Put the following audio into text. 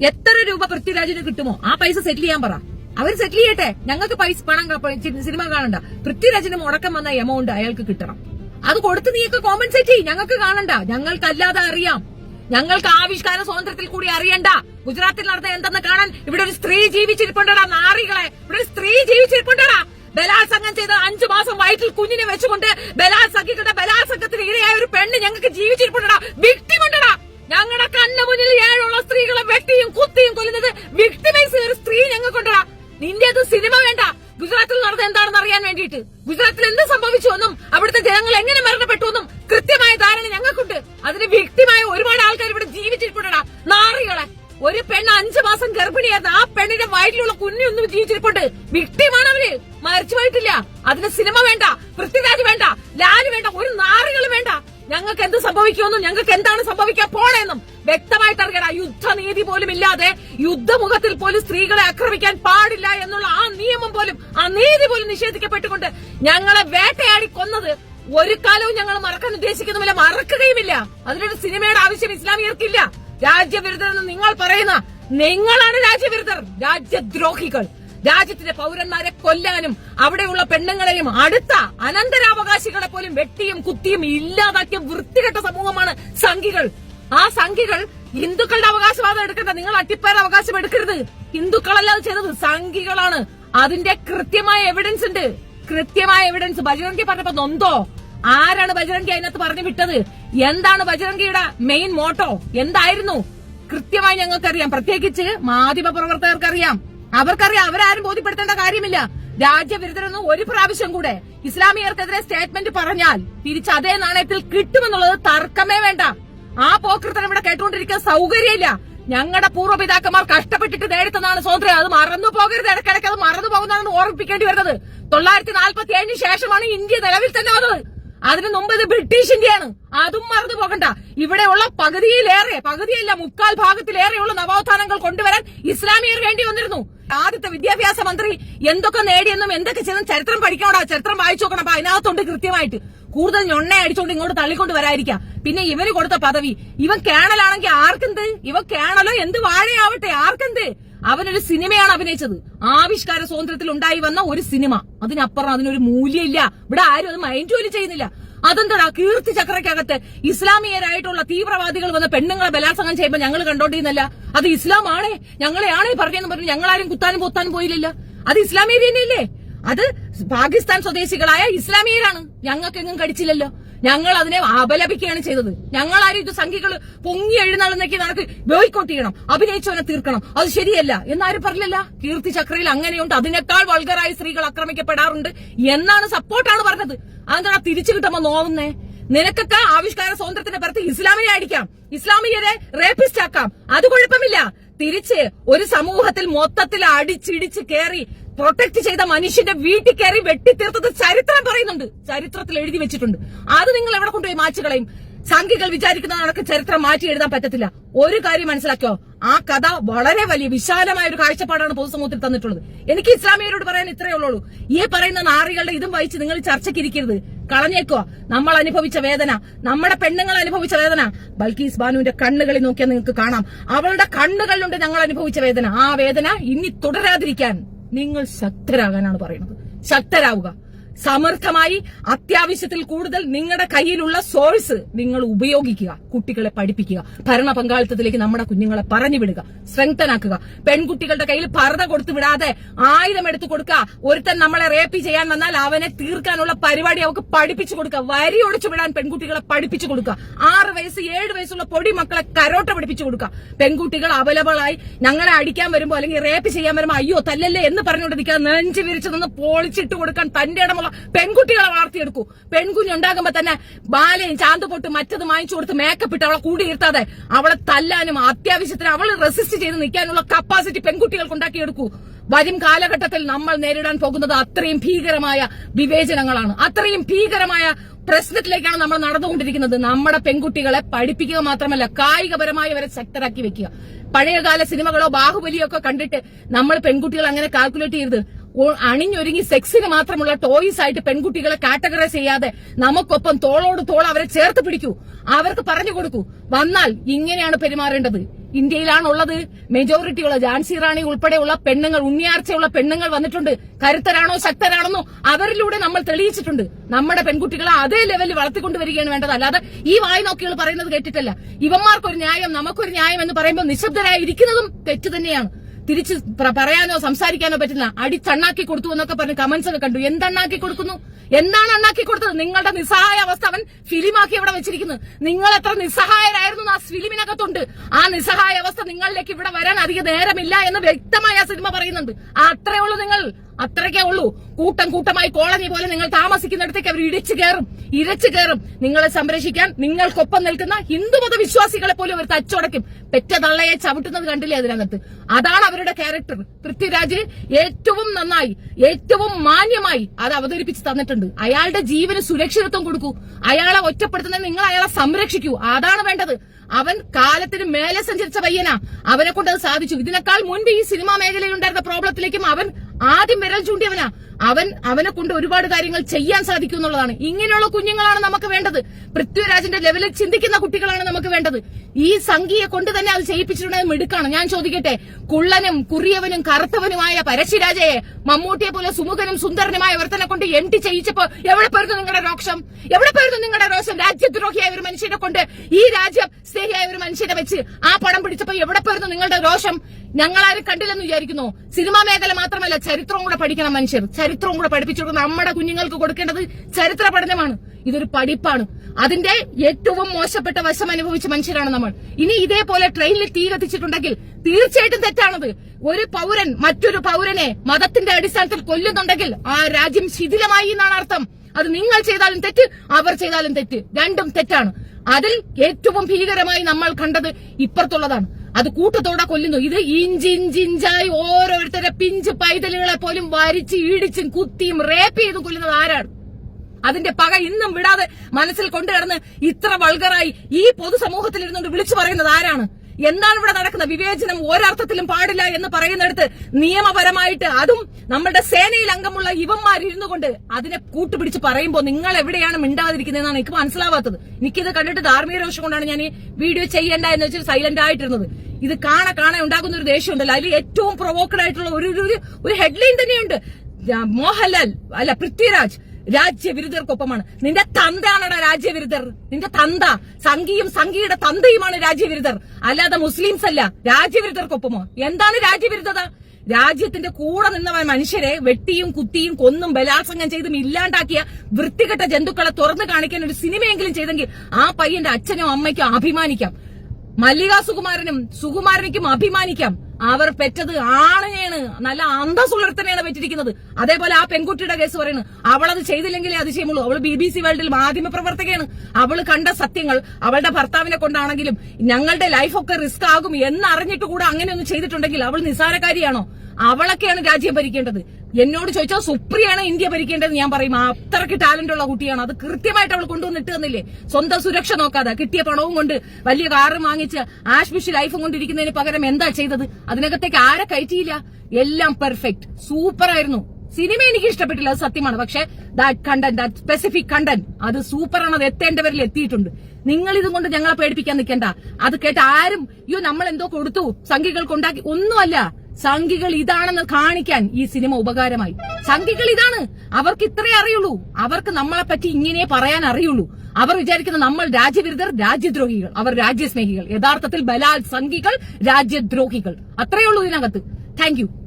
എത്ര രൂപ പൃഥ്വിരാജിന് കിട്ടുമോ? ആ പൈസ സെറ്റിൽ ചെയ്യാൻ പറ. അവർ സെറ്റിൽ ചെയ്യട്ടെ. ഞങ്ങൾക്ക് പൈസ പണം സിനിമ കാണണ്ട. പൃഥ്വിരാജിന് മുടക്കം വന്ന എമൗണ്ട് അയാൾക്ക് കിട്ടണം. അത് കൊടുത്ത് നീയൊക്കെ കോമ്പൻസേറ്റ് ചെയ്യും. ഞങ്ങൾക്ക് കാണണ്ട. ഞങ്ങൾക്ക് അല്ലാതെ അറിയാം. ഞങ്ങൾക്ക് ആവിഷ്കാര സ്വാതന്ത്ര്യത്തിൽ കൂടി അറിയണ്ട. ഗുജറാത്തിൽ നടന്ന എന്തെന്ന് കാണാൻ ഇവിടെ ഒരു സ്ത്രീ ജീവിച്ചിരിപ്പുണ്ടടാ നാറികളെ. ഇവിടെ ഒരു സ്ത്രീ ജീവിച്ചിരിപ്പുണ്ടടാ. ബലാത്സംഗം ചെയ്ത അഞ്ചു മാസം വയറ്റിൽ കുഞ്ഞിനെ വെച്ചുകൊണ്ട് ബലാത്സംഗികളുടെ ബലാത്സംഗത്തിന് ഇരയായ ഒരു പെണ്ണ് ഞങ്ങൾക്ക് ജീവിച്ചിരിപ്പുണ്ടടാ. ഞങ്ങളുടെ കണ്ണു മുന്നിൽ ഏഴുള്ള സ്ത്രീകളെ വെട്ടിയും കുത്തിയും കൊല്ലുന്നത് വിക്ടിമൈസ് ഒരു സ്ത്രീ ഞങ്ങൾക്കുണ്ടടാ. നിന്റെ അത് സിനിമ വേണ്ട. ഗുജറാത്തിൽ നടന്നത് എന്താണെന്ന് അറിയാൻ വേണ്ടിയിട്ട്. ഗുജറാത്തിൽ എന്ത് സംഭവിച്ചു എന്നും അവിടുത്തെ ജനങ്ങൾ എങ്ങനെ മരണപ്പെട്ടു എന്നും കൃത്യമായ ധാരണ ഞങ്ങൾക്കുണ്ട്. അതിന് വ്യക്തിമായ ഒരുപാട് ആൾക്കാർ ഇവിടെ ജീവിച്ചിരിപ്പുണ്ടടാ. നാറികളെ. ഒരു പെണ്ണ് അഞ്ചു മാസം ഗർഭിണിയായിരുന്നു. ആ പെണ്ണിന്റെ വയറ്റിലുള്ള കുഞ്ഞൊന്നും ജീവിച്ചിരിപ്പുണ്ട്. വിക്ടിമാണ് അവർ മരിച്ചു പോയിട്ടില്ല. അതിന് സിനിമ വേണ്ട. പൃഥ്വിരാജ് വേണ്ട. ലാൽ വേണ്ട. ഒരു നാറികളും വേണ്ട. ഞങ്ങൾക്ക് എന്ത് സംഭവിക്കുമെന്നും ഞങ്ങൾക്ക് എന്താണ് സംഭവിക്കാൻ പോണെന്നും വ്യക്തമായിട്ട് അറിയണം യുദ്ധനീതി പോലും ഇല്ലാതെ യുദ്ധമുഖത്തിൽ പോലും സ്ത്രീകളെ ആക്രമിക്കാൻ പാടില്ല എന്നുള്ള ആ നിയമം പോലും ആ നീതി പോലും നിഷേധിക്കപ്പെട്ടുകൊണ്ട് ഞങ്ങളെ വേട്ടയാടി കൊന്നത് ഒരു കാലവും ഞങ്ങൾ മറക്കാൻ ഉദ്ദേശിക്കുന്നുമില്ല മറക്കുകയുമില്ല. അതിനൊരു സിനിമയുടെ ആവശ്യം ഇസ്ലാമിയർക്കില്ല. രാജ്യവിരുദ്ധരെന്ന് നിങ്ങൾ പറയുന്ന നിങ്ങളാണ് രാജ്യവിരുദ്ധർ രാജ്യദ്രോഹികൾ. രാജ്യത്തിന്റെ പൗരന്മാരെ കൊല്ലാനും അവിടെയുള്ള പെണ്ണുങ്ങളെയും അടുത്ത അനന്തരാവകാശികളെ പോലും വെട്ടിയും കുത്തിയും ഇല്ലാതാക്കിയ വൃത്തികെട്ട സമൂഹമാണ് സംഘികൾ. ആ സംഘികൾ ഹിന്ദുക്കളുടെ അവകാശവാദം എടുക്കണ്ട നിങ്ങൾ അട്ടിപ്പേർ അവകാശം എടുക്കരുത്. ഹിന്ദുക്കളല്ല അത് ചെയ്തത് സംഘികളാണ്. അതിന്റെ കൃത്യമായ എവിഡൻസ് ഉണ്ട്. കൃത്യമായ എവിഡൻസ് ബജരംഗി പറഞ്ഞപ്പോ നൊന്തോ? ആരാണ് ബജരംഗി അതിനകത്ത് പറഞ്ഞു വിട്ടത്? എന്താണ് ബജരംഗിയുടെ മെയിൻ മോട്ടോ എന്തായിരുന്നു? കൃത്യമായി ഞങ്ങൾക്കറിയാം. പ്രത്യേകിച്ച് മാധ്യമ പ്രവർത്തകർക്കറിയാം അവർക്കറിയാം അവരാരും ബോധ്യപ്പെടുത്തേണ്ട കാര്യമില്ല. രാജ്യവിരുദ്ധരെന്ന് ഒരു പ്രാവശ്യം കൂടെ ഇസ്ലാമിയർക്കെതിരെ സ്റ്റേറ്റ്മെന്റ് പറഞ്ഞാൽ തിരിച്ച് അതേ നാണയത്തിൽ കിട്ടുമെന്നുള്ളത് തർക്കമേ വേണ്ട. ആ പോക്കൃത്തനം ഇവിടെ കേട്ടുകൊണ്ടിരിക്കാൻ സൗകര്യമില്ല. ഞങ്ങളുടെ പൂർവപിതാക്കന്മാർ കഷ്ടപ്പെട്ടിട്ട് നേടിത്തന്നാണ് സ്വാതന്ത്ര്യം. അത് മറന്നു പോകരുത്. ഇടയ്ക്കിടയ്ക്ക് അത് മറന്നു പോകുന്നതാണ് ഓർമ്മിപ്പിക്കേണ്ടി വരുന്നത്. തൊള്ളായിരത്തി നാൽപ്പത്തി ഏഴിന് ശേഷമാണ് ഇന്ത്യ നിലവിൽ തന്നെ വന്നത്. അതിനു മുമ്പ് ഇത് ബ്രിട്ടീഷ് ഇന്ത്യയാണ്. അതും മറന്നു പോകണ്ട. ഇവിടെയുള്ള പകുതിയിലേറെ പകുതിയല്ല മുക്കാൽ ഭാഗത്തിലേറെയുള്ള നവോത്ഥാനങ്ങൾ കൊണ്ടുവരാൻ ഇസ്ലാമിയർ വേണ്ടി വന്നിരുന്നു. ആദ്യത്തെ വിദ്യാഭ്യാസ മന്ത്രി എന്തൊക്കെ നേടിയെന്നും എന്തൊക്കെ ചെയ്തെന്നും ചരിത്രം പഠിക്കണോടാ? ചരിത്രം വായിച്ചു നോക്കണം. അപ്പൊ അതിനകത്തുണ്ട് കൃത്യമായിട്ട്. കൂടുതൽ ഞൊണ്ണ അടിച്ചോണ്ട് ഇങ്ങോട്ട് തള്ളിക്കൊണ്ട് വരാതിരിക്കാം. പിന്നെ ഇവന് കൊടുത്ത പദവി. ഇവൻ കേണലാണെങ്കിൽ ആർക്കെന്ത്? ഇവ കേണലോ എന്ത് വാഴയാവട്ടെ? ആർക്കെന്ത്? അവനൊരു സിനിമയാണ് അഭിനയിച്ചത്. ആവിഷ്കാര സ്വാതന്ത്ര്യത്തിൽ ഉണ്ടായി വന്ന ഒരു സിനിമ. അതിനപ്പുറം അതിനൊരു മൂല്യമില്ല. ഇവിടെ ആരും അത് മൈൻഡ് ജോലി ചെയ്യുന്നില്ല. അതെന്താടാ? കീർത്തി ചക്രക്കകത്ത് ഇസ്ലാമിയരായിട്ടുള്ള തീവ്രവാദികൾ വന്ന് പെണ്ണുങ്ങളെ ബലാത്സംഗം ചെയ്യുമ്പോൾ ഞങ്ങൾ കണ്ടോണ്ടിരുന്നല്ല. അത് ഇസ്ലാമാണേ. ഞങ്ങളെയാണേ പറഞ്ഞെന്ന് പറഞ്ഞു. ഞങ്ങളാരും കുത്താനും പൊത്താനും പോയില്ല അത് ഇസ്ലാമിയർ തന്നെയല്ലേ? അത് പാകിസ്ഥാൻ സ്വദേശികളായ ഇസ്ലാമിയരാണ്. ഞങ്ങൾക്കെങ്ങും കടിച്ചില്ലല്ലോ. ഞങ്ങൾ അതിനെ അപലപിക്കുകയാണ് ചെയ്തത്. ഞങ്ങൾ ആരും ഇത് സംഖ്യകൾ പൊങ്ങി എഴുന്നള്ളുന്നേക്ക് നടക്ക് ബോയ്ക്കോട്ട് ചെയ്യണം. അഭിനയിച്ചവനെ തീർക്കണം. അത് ശരിയല്ല. എന്നാരും പറഞ്ഞില്ല. കീർത്തി ചക്രയിൽ അങ്ങനെയുണ്ട്. അതിനേക്കാൾ വൾഗറായ സ്ത്രീകൾ ആക്രമിക്കപ്പെടാറുണ്ട് എന്നാണ് സപ്പോർട്ടാണ് പറഞ്ഞത്. അതെന്താ തിരിച്ചു കിട്ടുമ്പോ നോവുന്നേ? നിനക്കൊക്കെ ആവിഷ്കാര സ്വാതന്ത്ര്യത്തിന്റെ പുറത്ത് ഇസ്ലാമിനെ അടിക്കാം. ഇസ്ലാമിയരെ റേപ്പിസ്റ്റ് ആക്കാം. അത് കുഴപ്പമില്ല. തിരിച്ച് ഒരു സമൂഹത്തിൽ മൊത്തത്തിൽ അടിച്ചിടിച്ച് കയറി പ്രൊട്ടക്ട് ചെയ്ത മനുഷ്യന്റെ വീട്ടിൽ കയറി വെട്ടിത്തീർത്തത് ചരിത്രം പറയുന്നുണ്ട്. ചരിത്രത്തിൽ എഴുതി വെച്ചിട്ടുണ്ട്. അത് നിങ്ങൾ എവിടെ കൊണ്ടുപോയി മാച്ചു കളയും? സംഘികൾ വിചാരിക്കുന്ന ചരിത്രം മാറ്റി എഴുതാൻ പറ്റത്തില്ല. ഒരു കാര്യം മനസ്സിലാക്കിയോ ആ കഥ വളരെ വലിയ വിശാലമായ ഒരു കാഴ്ചപ്പാടാണ് പൊതുസമൂഹത്തിൽ തന്നിട്ടുള്ളത്. എനിക്ക് ഇസ്ലാമിയരോട് പറയാൻ ഇത്രയേ ഉള്ളൂ. ഈ പറയുന്ന നാറികളുടെ ഇതും വായിച്ച് നിങ്ങൾ ചർച്ചയ്ക്ക് ഇരിക്കരുത് കളഞ്ഞേക്കോ. നമ്മൾ അനുഭവിച്ച വേദന. നമ്മുടെ പെണ്ണുങ്ങൾ അനുഭവിച്ച വേദന. ബൽക്കീസ് ബാനുവിന്റെ കണ്ണുകളിൽ നോക്കിയാൽ നിങ്ങൾക്ക് കാണാം. അവളുടെ കണ്ണുകളിലുണ്ട് ഞങ്ങൾ അനുഭവിച്ച വേദന. ആ വേദന ഇനി തുടരാതിരിക്കാൻ. നിങ്ങൾ ശക്തരാകാനാണ് പറയുന്നത്. ശക്തരാവുക. സമർത്ഥമായി അത്യാവശ്യത്തിൽ കൂടുതൽ നിങ്ങളുടെ കയ്യിലുള്ള സോഴ്സ് നിങ്ങൾ ഉപയോഗിക്കുക കുട്ടികളെ പഠിപ്പിക്കുക ഭരണ പങ്കാളിത്തത്തിലേക്ക് നമ്മുടെ കുഞ്ഞുങ്ങളെ പറഞ്ഞു വിടുക സ്ട്രെങ്തനാക്കുക പെൺകുട്ടികളുടെ കയ്യിൽ പർദ്ദ കൊടുത്തു വിടാതെ ആയുധം എടുത്തു കൊടുക്കുക. ഒരുത്തൻ നമ്മളെ റേപ്പ് ചെയ്യാൻ വന്നാൽ അവനെ തീർക്കാനുള്ള പരിപാടി അവർക്ക് പഠിപ്പിച്ചു കൊടുക്കുക. വരി ഒടിച്ചു വിടാൻ പെൺകുട്ടികളെ പഠിപ്പിച്ചു കൊടുക്കുക. ആറ് വയസ്സ് ഏഴ് വയസ്സുള്ള പൊടി മക്കളെ കരോട്ട പഠിപ്പിച്ചു കൊടുക്കുക. പെൺകുട്ടികൾ അവലബിളായി ഞങ്ങളെ അടിക്കാൻ വരുമ്പോ അല്ലെങ്കിൽ റേപ്പ് ചെയ്യാൻ വരുമ്പോ അയ്യോ തല്ലല്ലേ എന്ന് പറഞ്ഞുകൊണ്ടിരിക്കുക നെഞ്ചു വിരിച്ചു നിന്ന് പൊളിച്ചിട്ട് കൊടുക്കാൻ തന്റെ ഇടമുള്ള പെൺകുട്ടികളെ വളർത്തിയെടുക്കൂ. പെൺകുഞ്ഞുണ്ടാകുമ്പോ തന്നെ ബാലയും ചാന്തുപൊട്ട് മറ്റത് വാങ്ങിച്ചു കൊടുത്ത് മേക്കപ്പ് ഇട്ട് അവളെ കൂടി ഇരുത്താതെ അവളെ തല്ലാനും അത്യാവശ്യത്തിന് അവൾ റെസിസ്റ്റ് ചെയ്ത് നിൽക്കാനുള്ള കപ്പാസിറ്റി പെൺകുട്ടികൾക്ക് ഉണ്ടാക്കിയെടുക്കൂ. വരും കാലഘട്ടത്തിൽ നമ്മൾ നേരിടാൻ പോകുന്നത് അത്രയും ഭീകരമായ വിവേചനങ്ങളാണ്. അത്രയും ഭീകരമായ പ്രശ്നത്തിലേക്കാണ് നമ്മൾ നടന്നുകൊണ്ടിരിക്കുന്നത്. നമ്മുടെ പെൺകുട്ടികളെ പഠിപ്പിക്കുക മാത്രമല്ല കായികപരമായി അവരെ ശക്തരാക്കി വെക്കുക. പഴയകാല സിനിമകളോ ബാഹുബലിയോ ഒക്കെ കണ്ടിട്ട് നമ്മൾ പെൺകുട്ടികൾ അങ്ങനെ കാൽക്കുലേറ്റ് ചെയ്യരുത്. ഓ- അണിഞ്ഞൊരുങ്ങി സെക്സിന് മാത്രമുള്ള ടോയ്സ് ആയിട്ട് പെൺകുട്ടികളെ കാറ്റഗറൈസ് ചെയ്യാതെ നമുക്കൊപ്പം തോളോട് തോൾ അവരെ ചേർത്ത് പിടിക്കൂ. അവർക്ക് പറഞ്ഞു കൊടുക്കൂ. വന്നാൽ ഇങ്ങനെയാണ് പെരുമാറേണ്ടത്. ഇന്ത്യയിലാണുള്ളത്. മെജോറിറ്റി ഉള്ള ജാൻസി റാണി ഉൾപ്പെടെയുള്ള പെണ്ണുങ്ങൾ ഉണ്ണിയാർച്ചയുള്ള പെണ്ണുങ്ങൾ വന്നിട്ടുണ്ട്. കരുത്തരാണോ ശക്തരാണെന്നോ അവരിലൂടെ നമ്മൾ തെളിയിച്ചിട്ടുണ്ട്. നമ്മുടെ പെൺകുട്ടികളെ അതേ ലെവലിൽ വളർത്തിക്കൊണ്ട് വരികയാണ് വേണ്ടത്. അല്ലാതെ ഈ വായി നോക്കികൾ പറയുന്നത് കേട്ടിട്ടല്ല. ഇവന്മാർക്കൊരു ന്യായം നമുക്കൊരു ന്യായം എന്ന് പറയുമ്പോൾ നിശബ്ദരായിരിക്കുന്നതും തെറ്റ് തന്നെയാണ്. തിരിച്ച് പറയാനോ സംസാരിക്കാനോ പറ്റില്ല അടിച്ചണ്ണാക്കി കൊടുത്തു എന്നൊക്കെ പറഞ്ഞ് കമന്റ്സ് ഒക്കെ കണ്ടു. എന്തണ്ണാക്കി കൊടുക്കുന്നു? എന്താണ് അണ്ണാക്കി കൊടുത്തത്? നിങ്ങളുടെ നിസ്സഹായ അവസ്ഥ അവൻ ഫിലിമാക്കി ഇവിടെ വെച്ചിരിക്കുന്നു. നിങ്ങൾ എത്ര നിസ്സഹായരായിരുന്നു ആ ഫിലിമിനകത്തുണ്ട്. ആ നിസ്സഹായ അവസ്ഥ നിങ്ങളിലേക്ക് ഇവിടെ വരാൻ അധികം നേരമില്ല എന്ന് വ്യക്തമായി ആ സിനിമ പറയുന്നുണ്ട്. ആ അത്രേ ഉള്ളൂ നിങ്ങൾ. അത്രയ്ക്കേ ഉള്ളൂ. കൂട്ടം കൂട്ടമായി കോളനി പോലെ നിങ്ങൾ താമസിക്കുന്നിടത്തേക്ക് അവർ ഇടിച്ചു കയറും ഇരച്ചു കയറും. നിങ്ങളെ സംരക്ഷിക്കാൻ നിങ്ങൾക്കൊപ്പം നിൽക്കുന്ന ഹിന്ദുമത വിശ്വാസികളെ പോലും അവർ തച്ചുടക്കും പെറ്റ തള്ളയെ ചവിട്ടുന്നത് കണ്ടില്ലേ അതിനകത്ത്? അതാണ് അവരുടെ ക്യാരക്ടർ പൃഥ്വിരാജ് ഏറ്റവും നന്നായി ഏറ്റവും മാന്യമായി അത് അവതരിപ്പിച്ച് തന്നിട്ടുണ്ട്. അയാളുടെ ജീവന് സുരക്ഷിതത്വം കൊടുക്കൂ. അയാളെ ഒറ്റപ്പെടുത്തുന്നത് നിങ്ങൾ അയാളെ സംരക്ഷിക്കൂ. അതാണ് വേണ്ടത്. അവൻ കാലത്തിന് മേലെ സഞ്ചരിച്ച പയ്യനാ. അവനെ കൊണ്ട് അത് സാധിച്ചു. ഇതിനേക്കാൾ മുൻപ് ഈ സിനിമാ മേഖലയിൽ ഉണ്ടായിരുന്ന പ്രോബ്ലത്തിലേക്കും അവൻ ആദ്യം വിരൽ ചൂണ്ടിയവനാ. അവൻ അവനെ കൊണ്ട് ഒരുപാട് കാര്യങ്ങൾ ചെയ്യാൻ സാധിക്കും എന്നുള്ളതാണ് ഇങ്ങനെയുള്ള കുഞ്ഞുങ്ങളാണ് നമുക്ക് വേണ്ടത്. പൃഥ്വിരാജിന്റെ ലെവലിൽ ചിന്തിക്കുന്ന കുട്ടികളാണ് നമുക്ക് വേണ്ടത്. ഈ സംഖ്യയെ കൊണ്ട് തന്നെ അത് ചെയ്യിപ്പിച്ചിട്ടുണ്ടെങ്കിൽ മിടുക്കാണ്. ഞാൻ ചോദിക്കട്ടെ കുള്ളനും കുറിയവനും കറുത്തവനുമായ പരശിരാജയെ മമ്മൂട്ടിയെ പോലെ സുമുഖനും സുന്ദരനുമായ വർത്തനെ കൊണ്ട് എം ടി ചെയ്യിച്ചപ്പോ എവിടെ പോയിരുന്നു നിങ്ങളുടെ രോക്ഷം? എവിടെ പോയിരുന്നു നിങ്ങളുടെ രോഷം രാജ്യദ്രോഹിയായ ഒരു മനുഷ്യനെ കൊണ്ട് ഈ രാജ്യം സ്നേഹിയായ ഒരു മനുഷ്യനെ വെച്ച് ആ പടം പിടിച്ചപ്പോ എവിടെ പേർന്നു നിങ്ങളുടെ രോഷം ഞങ്ങളാരും കണ്ടില്ലെന്ന് വിചാരിക്കുന്നു. സിനിമാ മേഖല മാത്രമല്ല ചരിത്രവും കൂടെ പഠിക്കണം മനുഷ്യർ. ചരിത്രവും കൂടെ പഠിപ്പിച്ചു കൊടുക്കുന്ന നമ്മുടെ കുഞ്ഞുങ്ങൾക്ക് കൊടുക്കേണ്ടത് ചരിത്ര പഠനമാണ്. ഇതൊരു പഠിപ്പാണ്. അതിന്റെ ഏറ്റവും മോശപ്പെട്ട വശം അനുഭവിച്ച മനുഷ്യരാണ് നമ്മൾ. ഇനി ഇതേപോലെ ട്രെയിനിൽ തീ കത്തിച്ചിട്ടുണ്ടെങ്കിൽ തീർച്ചയായിട്ടും തെറ്റാണത്. ഒരു പൗരൻ മറ്റൊരു പൗരനെ മതത്തിന്റെ അടിസ്ഥാനത്തിൽ കൊല്ലുന്നുണ്ടെങ്കിൽ ആ രാജ്യം ശിഥിലമായി എന്നാണ് അർത്ഥം. അത് നിങ്ങൾ ചെയ്താലും തെറ്റ് അവർ ചെയ്താലും തെറ്റ്. രണ്ടും തെറ്റാണ്. അതിൽ ഏറ്റവും ഭീകരമായി നമ്മൾ കണ്ടത് ഇപ്പുറത്തുള്ളതാണ്. അത് കൂട്ടത്തോടെ കൊല്ലുന്നു. ഇത് ഇഞ്ചിഞ്ചിഞ്ചായി ഓരോരുത്തരെ പിഞ്ച് പൈതലുകളെ പോലും വരിച്ച് ഇടിച്ചും കുത്തിയും റേപ്പ് ചെയ്തും കൊല്ലുന്നത് ആരാണ്? അതിന്റെ പക ഇന്നും വിടാതെ മനസ്സിൽ കൊണ്ടുകിടന്ന് ഇത്ര വൾഗറായി ഈ പൊതുസമൂഹത്തിൽ ഇരുന്നുകൊണ്ട് വിളിച്ചു പറയുന്നത് ആരാണ്? എന്താണ് ഇവിടെ നടക്കുന്നത്? വിവേചനം ഒരർത്ഥത്തിലും പാടില്ല എന്ന് പറയുന്നിടത്ത് നിയമപരമായിട്ട് അതും നമ്മുടെ സേനയിൽ അംഗമുള്ള ഇവന്മാർ ഇരുന്നു കൊണ്ട് അതിനെ കൂട്ടുപിടിച്ച് പറയുമ്പോൾ നിങ്ങൾ എവിടെയാണ് മിണ്ടാതിരിക്കുന്നതെന്നാണ് എനിക്ക് മനസ്സിലാവാത്തത്. എനിക്കിത് കണ്ടിട്ട് ധാർമ്മിക രോഷം കൊണ്ടാണ് ഞാൻ ഈ വീഡിയോ ചെയ്യേണ്ട എന്ന് വെച്ചാൽ സൈലന്റ് ആയിട്ടിരുന്നത്. ഇത് കാണെ കാണെ ഉണ്ടാകുന്ന ഒരു ദേഷ്യം ഉണ്ടല്ലോ. അതിൽ ഏറ്റവും പ്രൊവോക്കഡ് ആയിട്ടുള്ള ഒരു ഒരു- ഹെഡ്ലൈൻ തന്നെയുണ്ട്. മോഹൻലാൽ അല്ല പൃഥ്വിരാജ്. രാജ്യവിരുദ്ധർക്കൊപ്പമാണ്. നിന്റെ തന്തയാണടാ രാജ്യവിരുദ്ധർ. നിന്റെ തന്ത. സംഘിയും സംഘിയുടെ തന്തയുമാണ് രാജ്യവിരുദ്ധർ. അല്ലാതെ മുസ്ലിംസ് അല്ല രാജ്യവിരുദ്ധർക്കൊപ്പമോ? എന്താണ് രാജ്യവിരുദ്ധത? രാജ്യത്തിന്റെ കൂടെ നിന്നവൻ മനുഷ്യരെ വെട്ടിയും കുത്തിയും കൊന്നും ബലാത്സംഗം ചെയ്തും ഇല്ലാണ്ടാക്കിയ വൃത്തികെട്ട ജന്തുക്കളെ തുറന്നു കാണിക്കാൻ ഒരു സിനിമയെങ്കിലും ചെയ്തെങ്കിൽ ആ പയ്യന്റെ അച്ഛനോ അമ്മയ്ക്കോ അഭിമാനിക്കാം. മല്ലിക സുകുമാരനും സുകുമാരനിക്കും അഭിമാനിക്കാം. അവർ പെറ്റത് ആണിനെയാണ് നല്ല അന്തസുലർത്തനെയാണ് പെറ്റിരിക്കുന്നത്. അതേപോലെ ആ പെൺകുട്ടിയുടെ കേസ് പറയുന്നത് അവളത് ചെയ്തില്ലെങ്കിലേ അതിശയമുള്ളൂ. അവൾ ബി ബി സി വേൾഡിൽ മാധ്യമ പ്രവർത്തകയാണ് അവൾ കണ്ട സത്യങ്ങൾ അവളുടെ ഭർത്താവിനെ കൊണ്ടാണെങ്കിലും ഞങ്ങളുടെ ലൈഫൊക്കെ റിസ്ക് ആകും എന്നറിഞ്ഞിട്ട് കൂടെ അങ്ങനെയൊന്നും ചെയ്തിട്ടുണ്ടെങ്കിൽ അവൾ നിസാരക്കാരിയാണോ അവളൊക്കെയാണ് രാജ്യം ഭരിക്കേണ്ടത്. എന്നോട് ചോദിച്ചാൽ സുപ്രിയാണ് ഇന്ത്യ ഭരിക്കേണ്ടത് ഞാൻ പറയും. അത്രയ്ക്ക് ടാലന്റ് ഉള്ള കുട്ടിയാണ്. അത് കൃത്യമായിട്ട് അവൾ കൊണ്ടുവന്നിട്ട് തന്നില്ലേ സ്വന്തം സുരക്ഷ നോക്കാതെ കിട്ടിയ പണവും കൊണ്ട് വലിയ കാറ് വാങ്ങിച്ച് ആഷ്മിഷ് ലൈഫും കൊണ്ടിരിക്കുന്നതിന് പകരം എന്താ ചെയ്തത്? അതിനകത്തേക്ക് ആരെ കയറ്റിയില്ല? എല്ലാം പെർഫെക്റ്റ് സൂപ്പർ ആയിരുന്നു. സിനിമ എനിക്ക് ഇഷ്ടപ്പെട്ടില്ല അത് സത്യമാണ്. പക്ഷെ that content that specific content അത് സൂപ്പറാണ് അത് എത്തേണ്ടവരിൽ എത്തിയിട്ടുണ്ട്. നിങ്ങൾ ഇതും കൊണ്ട് ഞങ്ങളെ പേടിപ്പിക്കാൻ നിൽക്കണ്ട. അത് കേട്ട് ആരും അയ്യോ നമ്മൾ എന്തോ കൊടുത്തു സംഖ്യകൾ കൊണ്ടാക്കി ഒന്നുമല്ല. സംഘികൾ ഇതാണെന്ന് കാണിക്കാൻ ഈ സിനിമ ഉപകാരമായി. സംഘികൾ ഇതാണ്. അവർക്ക് ഇത്രേ അറിയുള്ളൂ. അവർക്ക് നമ്മളെ പറ്റി ഇങ്ങനെ പറയാൻ അറിയുള്ളൂ. അവർ വിചാരിക്കുന്ന നമ്മൾ രാജ്യവിരുദ്ധർ രാജ്യദ്രോഹികൾ. അവർ രാജ്യസ്നേഹികൾ. യഥാർത്ഥത്തിൽ ബലാൽ സംഖികൾ രാജ്യദ്രോഹികൾ. അത്രയേ ഉള്ളൂ ഇതിനകത്ത്. താങ്ക്